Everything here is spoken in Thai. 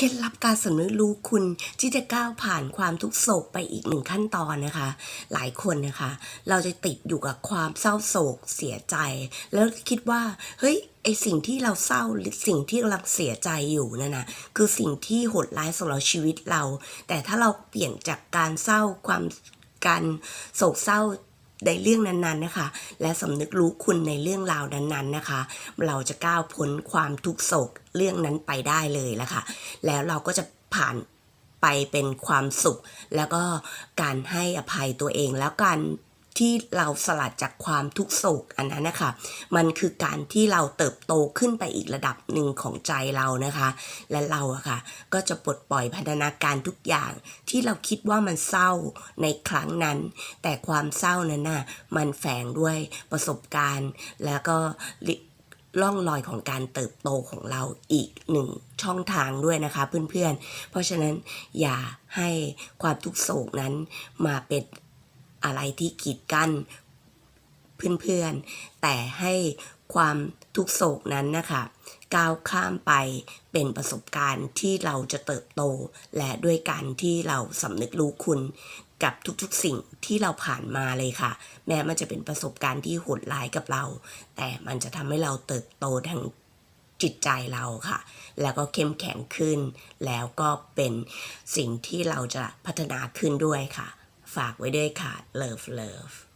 เคล็ดลับการสำนึกรู้คุณที่จะก้าวผ่านความทุกโศกไปอีกหนึ่งขั้นตอนนะคะ หลายคนนะคะ เราจะติดอยู่กับความเศร้าโศกเสียใจ แล้วคิดว่า เฮ้ยไอสิ่งที่เราเศร้าหรือสิ่งที่กำลังเสียใจอยู่นั่นนะคือสิ่งที่โหดร้ายสำหรับชีวิตเรา แต่ถ้าเราเปลี่ยนจากการเศร้าความการโศกเศร้า ในเรื่องนั้นๆนะคะ และสำนึกรู้คุณในเรื่องราวนั้นๆนะคะ เราจะก้าวพ้นความทุกโศกเรื่องนั้นไปได้เลยละค่ะ แล้วเราก็จะผ่านไปเป็นความสุข แล้วก็การให้อภัยตัวเองแล้วการ ที่เราสลัดจากความทุกโศกอันนั้นนะคะมันคือการที่เราเติบโตขึ้นไปอีกระดับหนึ่งของใจเรานะคะ และเราอะค่ะก็จะปลดปล่อยพัฒนาการทุกอย่าง ที่เราคิดว่ามันเศร้าในครั้งนั้น แต่ความเศร้านั้นน่ะมันแฝงด้วยประสบการณ์ แล้วก็ร่องรอยของการเติบโตของเราอีกหนึ่งช่องทางด้วยนะคะเพื่อนๆเพราะฉะนั้นอย่าให้ความทุกโศกนั้นมาเป็น อะไรที่กีดกั้นเพื่อนๆ แต่ให้ความทุกโศกนั้นนะคะก้าวข้ามไปเป็นประสบการณ์ที่เราจะเติบโต และด้วยการที่เราสำนึกรู้คุณกับทุกๆสิ่งที่เราผ่านมาเลยค่ะ แม้มันจะเป็นประสบการณ์ที่โหดร้ายกับเรา แต่มันจะทำให้เราเติบโตทางจิตใจเราค่ะ แล้วก็เข้มแข็งขึ้น แล้วก็เป็นสิ่งที่เราจะพัฒนาขึ้นด้วยค่ะ ฝากไว้ด้วยค่ะ Love Love